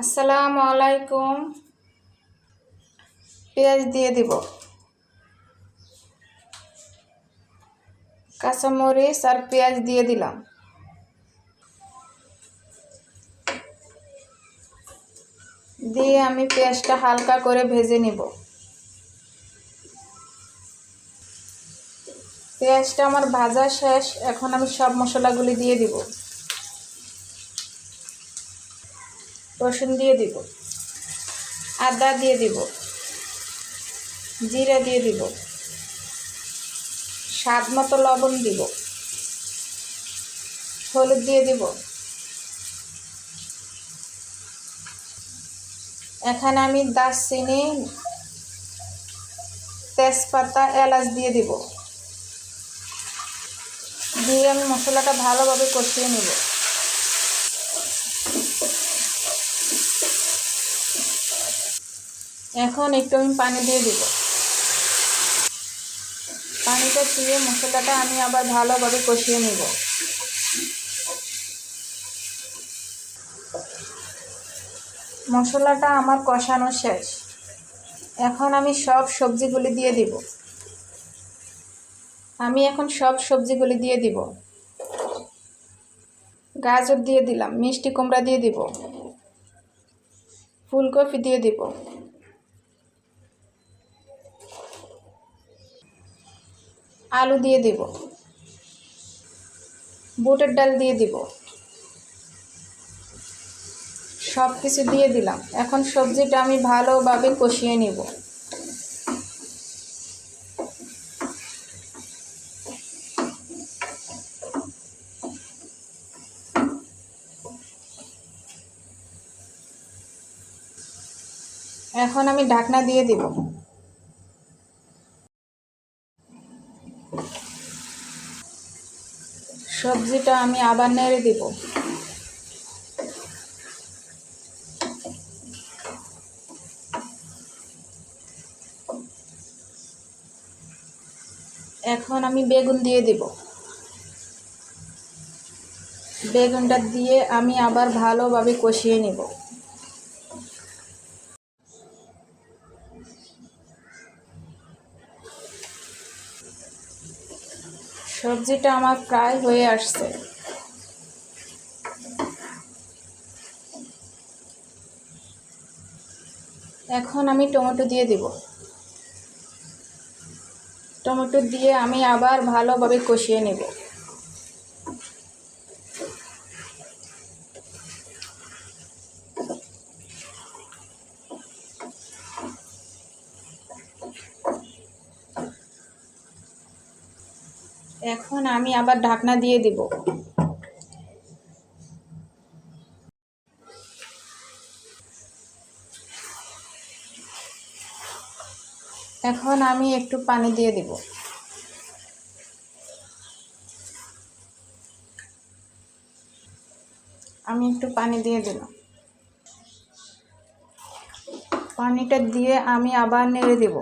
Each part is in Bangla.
আসসালামু আলাইকুম। পেঁয়াজ দিয়ে দিব। কাঁচামরিচ আর পেঁয়াজ দিয়ে দিলাম। দিয়ে আমি পেঁয়াজটা হালকা করে ভেজে নিব। পেঁয়াজটা আমার ভাজা শেষ, এখন আমি সব মশলাগুলি দিয়ে দিব। রসুন দিয়ে দিব, আদা দিয়ে দিব, জিরা দিয়ে দিব, স্বাদ মতো লবণ দিব, হলুদ দিয়ে দিব। এখানে আমি দারচিনি, তেজপাতা, এলাচ দিয়ে দিব। দিয়ে আমি মশলাটা ভালোভাবে কষিয়ে নেব। এখন একটু আমি পানি দিয়ে দিব। পানিটা দিয়ে মশলাটা আমি আবার ভালোভাবে কষিয়ে নেব। মশলাটা আমার কষানো শেষ। এখন আমি সব সবজিগুলি দিয়ে দিব। আমি এখন সব সবজিগুলি দিয়ে দিব। গাজর দিয়ে দিলাম, মিষ্টি কুমড়া দিয়ে দিব। ফুলকপি দিয়ে দিব। আলু দিয়ে দিব। বুটের ডাল দিয়ে দিব। সব কিছু দিয়ে দিলাম। এখন সবজিটা আমি ভালোভাবে কষিয়ে নিব। এখন আমি ঢাকনা দিয়ে দিব। সবজিটা আমি আবার নেড়ে দিব। এখন আমি বেগুন দিয়ে দিব। বেগুনটা দিয়ে আমি আবার ভালোভাবে কষিয়ে নেব। সবজিটা আমার প্রায় হয়ে আসছে। এখন আমি টমেটো দিয়ে দিব। টমেটো দিয়ে আমি আবার ভালোভাবে কষিয়ে নেব। এখন আমি আবার ঢাকনা দিয়ে দিব। এখন আমি একটু পানি দিয়ে দিব। আমি একটু পানি দিয়ে দিলাম। পানিটা দিয়ে আমি আবার নেড়ে দেব।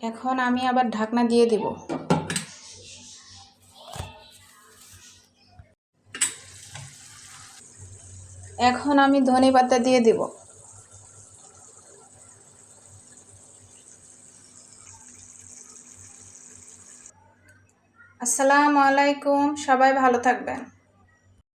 এখন আমি আবার ঢাকনা দিয়ে দেব। এখন আমি ধনে পাতা দিয়ে দেব। আসসালামু আলাইকুম, সবাই ভালো থাকবেন।